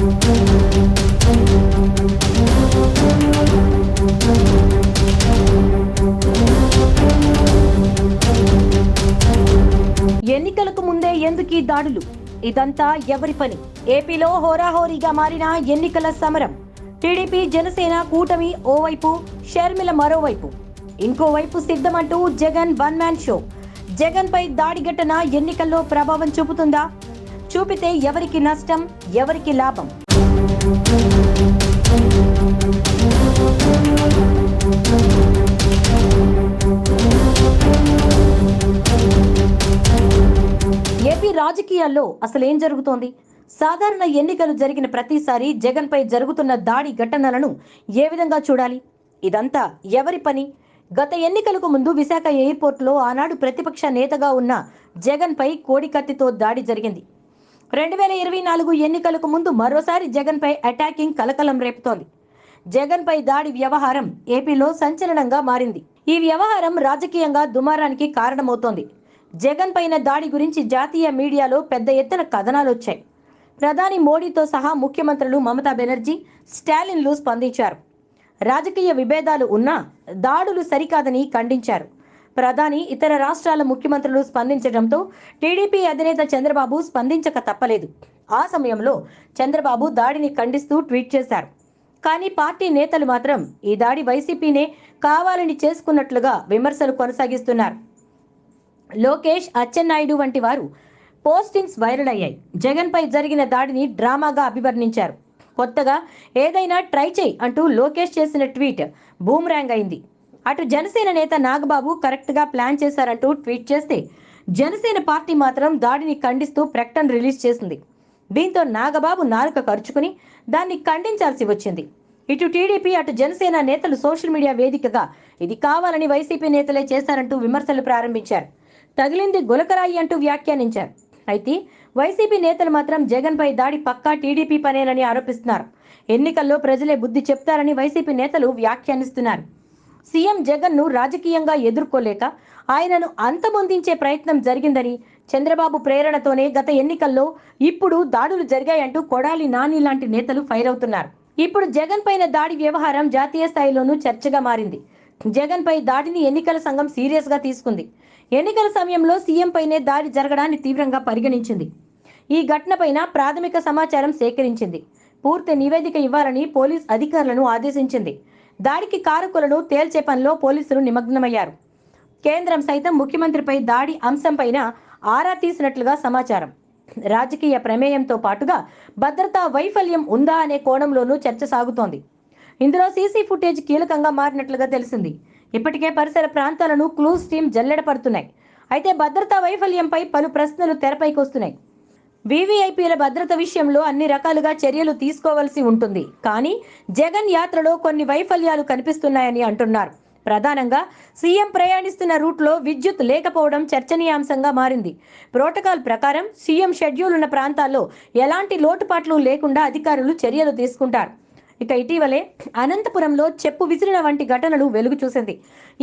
ఎన్నికలకు ముందే ఎందుకు ఈ దాడులు? ఇదంతా ఎవరి పని? ఏపీలో హోరాహోరీగా మారిన ఎన్నికల సమరం. టీడీపీ జనసేన కూటమి ఓవైపు షర్మిల మరోవైపు. ఇంకోవైపు సిద్ధమంటూ Jagan one man show. Jagan పై దాడి ఘటన ఎన్నికల్లో ప్రభావం చూపుతుందా? చూపితే ఎవరికి నష్టం ఎవరికి లాభం? ఏపీ రాజకీయాల్లో అసలు ఏం జరుగుతోంది? సాధారణ ఎన్నికలు జరిగిన ప్రతిసారి జగన్ పై జరుగుతున్న దాడి ఘటనలను ఏ విధంగా చూడాలి? ఇదంతా ఎవరి పని? గత ఎన్నికలకు ముందు విశాఖ ఎయిర్పోర్ట్లో ఆనాడు ప్రతిపక్ష నేతగా ఉన్న జగన్ పై కోడికత్తితో దాడి జరిగింది. రెండు వేల ఇరవై నాలుగు ఎన్నికలకు ముందు మరోసారి జగన్ పై అటాకింగ్ కలకలం రేపుతోంది. జగన్ పై దాడి వ్యవహారం ఏపీలో సంచలనంగా మారింది. ఈ వ్యవహారం రాజకీయంగా దుమారానికి కారణమవుతోంది. జగన్ పైన దాడి గురించి జాతీయ మీడియాలో పెద్ద ఎత్తున కథనాలు వచ్చాయి. ప్రధాని మోడీతో సహా ముఖ్యమంత్రులు మమతా బెనర్జీ స్టాలిన్లు స్పందించారు. రాజకీయ విభేదాలు ఉన్నా దాడులు సరికాదని ఖండించారు. ప్రధాని ఇతర రాష్ట్రాల ముఖ్యమంత్రులు స్పందించడంతో టీడీపీ అధినేత చంద్రబాబు స్పందించక తప్పలేదు. ఆ సమయంలో చంద్రబాబు దాడిని ఖండిస్తూ ట్వీట్ చేశారు. కానీ పార్టీ నేతలు మాత్రం ఈ దాడి వైసీపీనే కావాలని చేసుకున్నట్లుగా విమర్శలు కొనసాగిస్తున్నారు. లోకేష్ అచ్చెన్నాయుడు వంటి వారు పోస్టింగ్స్ వైరల్ అయ్యాయి. జగన్పై జరిగిన దాడిని డ్రామాగా అభివర్ణించారు. కొత్తగా ఏదైనా ట్రై చేయి అంటూ లోకేష్ చేసిన ట్వీట్ బూమ్రాంగ్ అయింది. అటు జనసేన నేత నాగబాబు కరెక్ట్గా ప్లాన్ చేశారంటూ ట్వీట్ చేస్తే జనసేన పార్టీ మాత్రం దాడిని ఖండిస్తూ ప్రకటన రిలీజ్ చేసింది. దీంతో నాగబాబు నాలుక ఖర్చుకుని దాన్ని ఖండించాల్సి వచ్చింది. ఇటు టీడీపీ అటు జనసేన నేతలు సోషల్ మీడియా వేదికగా ఇది కావాలని వైసీపీ నేతలే చేశారంటూ విమర్శలు ప్రారంభించారు. తగిలింది గులకరాయి అంటూ వ్యాఖ్యానించారు. అయితే వైసీపీ నేతలు మాత్రం జగన్ పై దాడి పక్కా టీడీపీ పనేనని ఆరోపిస్తున్నారు. ఎన్నికల్లో ప్రజలే బుద్ధి చెప్తారని వైసీపీ నేతలు వ్యాఖ్యానిస్తున్నారు. సీఎం జగన్ను రాజకీయంగా ఎదుర్కోలేక ఆయనను అంతమొందించే ప్రయత్నం జరిగిందని చంద్రబాబు ప్రేరణతోనే గత ఎన్నికల్లో ఇప్పుడు దాడులు జరిగాయంటూ కొడాలి నాని లాంటి నేతలు ఫైర్ అవుతున్నారు. ఇప్పుడు జగన్ పైన దాడి వ్యవహారం జాతీయ స్థాయిలోనూ చర్చగా మారింది. జగన్ పై దాడిని ఎన్నికల సంఘం సీరియస్గా తీసుకుంది. ఎన్నికల సమయంలో సీఎం పైనే దాడి జరగడాన్ని తీవ్రంగా పరిగణించింది. ఈ ఘటనపైన ప్రాథమిక సమాచారం సేకరించింది. పూర్తి నివేదిక ఇవ్వాలని పోలీస్ అధికారులను ఆదేశించింది. దాడికి కారకులను తేల్చే పనిలో పోలీసులు నిమగ్నమయ్యారు. కేంద్రం సైతం ముఖ్యమంత్రిపై దాడి అంశంపైన ఆరా తీసినట్లుగా సమాచారం. రాజకీయ ప్రమేయంతో పాటుగా భద్రతా వైఫల్యం ఉందా అనే కోణంలోనూ చర్చ సాగుతోంది. ఇందులో సీసీ ఫుటేజ్ కీలకంగా మారినట్లుగా తెలిసింది. ఇప్పటికే పరిసర ప్రాంతాలను క్లూస్ టీం జల్లెడ పడుతున్నాయి. అయితే భద్రతా వైఫల్యంపై పలు ప్రశ్నలు తెరపైకి వస్తున్నాయి. వీవీఐపీల భద్రత విషయంలో అన్ని రకాలుగా చర్యలు తీసుకోవాల్సి ఉంటుంది. కానీ జగన్ యాత్రలో కొన్ని వైఫల్యాలు కనిపిస్తున్నాయని అంటున్నారు. ప్రధానంగా సీఎం ప్రయాణిస్తున్న రూట్లో విద్యుత్ లేకపోవడం చర్చనీయాంశంగా మారింది. ప్రోటోకాల్ ప్రకారం సీఎం షెడ్యూల్ ఉన్న ప్రాంతాల్లో ఎలాంటి లోటుపాట్లు లేకుండా అధికారులు చర్యలు తీసుకుంటారు. ఇక ఇటీవలే అనంతపురంలో చెప్పు విసిరిన వంటి ఘటనలు వెలుగు చూసింది.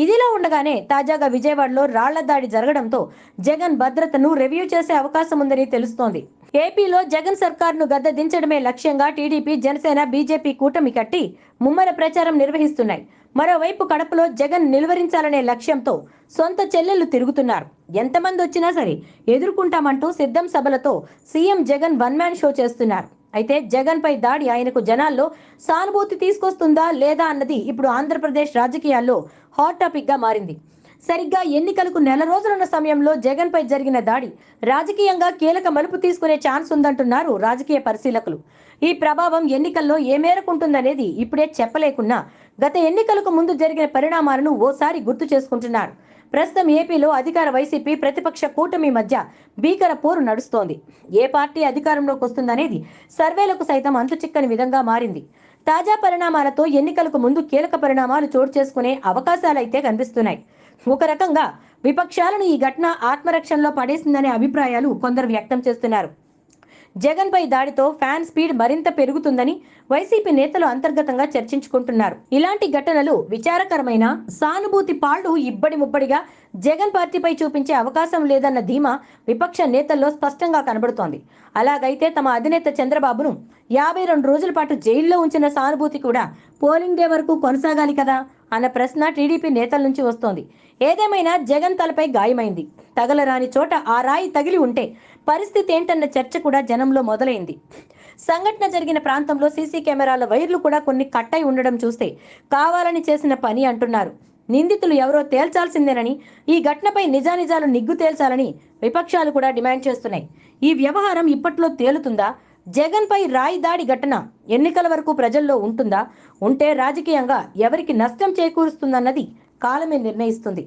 ఇదిలా ఉండగానే తాజాగా విజయవాడలో రాళ్ళ దాడి జరగడంతో జగన్ భద్రతను రివ్యూ చేసే అవకాశం ఉందని తెలుస్తోంది. ఏపీలో జగన్ సర్కార్ను గద్ద దించడమే లక్ష్యంగా టీడీపీ జనసేన బీజేపీ కూటమి కట్టి ముమ్మర ప్రచారం నిర్వహిస్తున్నాయి. మరోవైపు కడపలో జగన్ నిలువరించాలనే లక్ష్యంతో సొంత చెల్లెళ్ళు తిరుగుతున్నారు. ఎంతమంది వచ్చినా సరే ఎదుర్కొంటామంటూ సిద్ధం సభలతో CM Jagan one man show చేస్తున్నారు. అయితే జగన్ పై దాడి ఆయనకు జనాల్లో సానుభూతి తీసుకొస్తుందా లేదా అన్నది ఇప్పుడు ఆంధ్రప్రదేశ్ రాజకీయాల్లో హాట్ టాపిక్గా మారింది. సరిగ్గా ఎన్నికలకు నెల రోజులున్న సమయంలో జగన్ పై జరిగిన దాడి రాజకీయంగా కీలక మలుపు తీసుకునే ఛాన్స్ ఉందంటున్నారు రాజకీయ పరిశీలకులు. ఈ ప్రభావం ఎన్నికల్లో ఏ మేరకు ఉంటుందనేది ఇప్పుడే చెప్పలేకున్నా గత ఎన్నికలకు ముందు జరిగిన పరిణామాలను ఓసారి గుర్తు చేసుకుంటున్నారు ప్రస్తుతం ఏపీలో అధికార వైసీపీ ప్రతిపక్ష కూటమి మధ్య భీకర పోరు నడుస్తోంది. ఏ పార్టీ అధికారంలోకి వస్తుందనేది సర్వేలకు సైతం అంతుచిక్కని విధంగా మారింది. తాజా పరిణామాలతో ఎన్నికలకు ముందు కీలక పరిణామాలు చోటు చేసుకునే అవకాశాలైతే కనిపిస్తున్నాయి. ఒక రకంగా విపక్షాలను ఈ ఘటన ఆత్మరక్షణలో పడేసిందనే అభిప్రాయాలు కొందరు వ్యక్తం చేస్తున్నారు. జగన్ పై దాడితో ఫ్యాన్ స్పీడ్ మరింత పెరుగుతుందని వైసీపీ నేతలు అంతర్గతంగా చర్చించుకుంటున్నారు. ఇలాంటి ఘటనలు విచారకరమైన సానుభూతి పాళ్ళు ఇబ్బడి ముబ్బడిగా జగన్ పార్టీపై చూపించే అవకాశం లేదన్న ధీమా విపక్ష నేతల్లో స్పష్టంగా కనబడుతోంది. అలాగైతే తమ అధినేత చంద్రబాబును యాభై రెండు రోజుల పాటు జైల్లో ఉంచిన సానుభూతి కూడా పోలింగ్ డే వరకు కొనసాగాలి కదా? అన్న ప్రశ్న టీడీపీ నేతల నుంచి వస్తోంది. ఏదేమైనా జగన్ తలపై గాయమైంది. తగలరాని చోట ఆ రాయి తగిలి ఉంటే పరిస్థితి ఏంటన్న చర్చ కూడా జనంలో మొదలైంది. సంఘటన జరిగిన ప్రాంతంలో సీసీ కెమెరాల వైర్లు కూడా కొన్ని కట్టై ఉండడం చూస్తే కావాలని చేసిన పని అంటున్నారు. నిందితులు ఎవరో తేల్చాల్సిందేనని ఈ ఘటనపై నిజానిజాలు నిగ్గు తేల్చాలని విపక్షాలు కూడా డిమాండ్ చేస్తున్నాయి. ఈ వ్యవహారం ఇప్పట్లో తేలుతుందా? జగన్ పై రాయి దాడి ఘటన ఎన్నికల వరకు ప్రజల్లో ఉంటుందా? ఉంటే రాజకీయంగా ఎవరికి నష్టం చేకూరుస్తుందన్నది కాలమే నిర్ణయిస్తుంది.